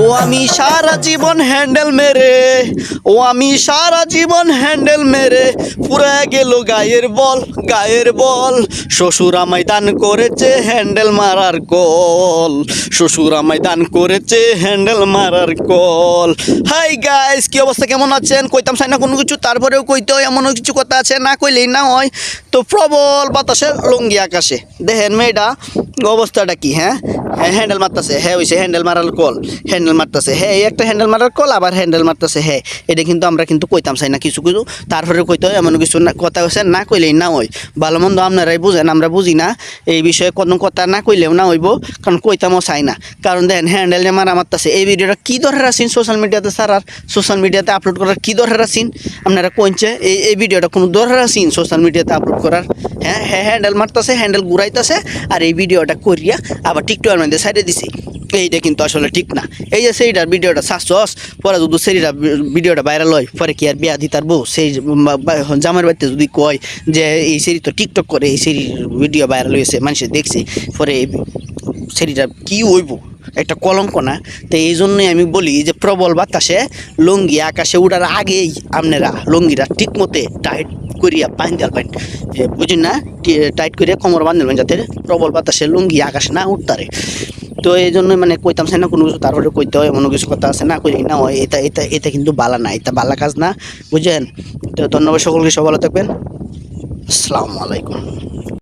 ও আমি সারা জীবন হ্যান্ডেল মেরে, ও আমি সারা জীবন হ্যান্ডেল মেরে পুরা গেল গায়ের বল গায়ের বল। শ্বশুর আমায় দান করেছে হ্যান্ডেল মারার কল। শ্বশুর আমায় দান করেছে হ্যান্ডেল মারার কল। হাই গাইস, কি অবস্থা? কেমন আছেন? কইতাম চাই না কোনো কিছু, তারপরেও কইতে হয়, এমনও কিছু কথা আছে, না কইলেই না হয়। তো প্রবল বাতাসের লঙ্গি আকাশে। দেখেন মেয়েটা, অবস্থাটা কি হ্যাঁ? হ্যান্ডেল মারতেছে। হ্যাঁ ওইসে হ্যান্ডেল মারার কল হ্যান্ডেল মারতেছে। হ্যাঁ এই একটা হ্যান্ডেল মারার কল আবার হ্যান্ডেল মারতেছে। হ্যাঁ এটা কিন্তু আমরা কিন্তু কইতাম চাই না, কিছু কিছু। তারপরে কইতে হয়, এমন কিছু না কথা হয়েছে না কইলেই না হয়। ভালো মন্দ আপনারাই বুঝেন, আমরা বুঝি না, এই বিষয়ে কোনো কথা না কইলেও না হইব, কারণ কইতামও চাই না। কারণ দেন হ্যান্ডেল যে মারা মারতেছে, এই ভিডিওটা কী দরকার আছেন সোশ্যাল মিডিয়াতে স্যার? আর সোশ্যাল মিডিয়াতে আপলোড করার কী দরকার আছেন আপনারা কইছে এই এই ভিডিওটা কোনো দরকার আছেন সোশ্যাল মিডিয়াতে আপলোড করার? হ্যাঁ হ্যাঁ হ্যান্ডেল মারতেছে হ্যান্ডেল ঘুরাইতেছে, আর এই ভিডিওটা করিয়া আবার টিকটকের মধ্যে সাইডে দিছি। এইটা কিন্তু আসলে ঠিক না। এই যে সেইটার ভিডিওটা শাসস পরে যদি সেইটা ভিডিওটা ভাইরাল হয়, পরে কি আর বিয়া দিতার বউ সেই জামার বাড়িতে যদি কয় যে, এই সেরি তো টিকটক করে, এই সেরির ভিডিও ভাইরাল হয়েছে মানুষে দেখছে, পরে সেরিটা কি হইব? একটা কলঙ্ক না? তো এই জন্যই আমি বলি যে প্রবল বাতাসে লঙ্গি আকাশে উঠার আগেই আপনারা লঙ্গিটা ঠিক মতে টাইট করিয়া পাইন বুঝুন না? টাইট করিয়া কোমর পাইন যাতে প্রবল বাতাসে লঙ্গি আকাশে না উঠতারে তো এই জন্য মানে কইতাম সে না কোনো কিছু, তারপরে কইতে হয় এমন কিছু কথা আছে না করি না হয়, এটা এটা এটা কিন্তু বালা না, এটা বালা কাজ না বুঝছেন তো ধন্যবাদ সকলকে সব ভালো থাকবেন। আসসালামু আলাইকুম।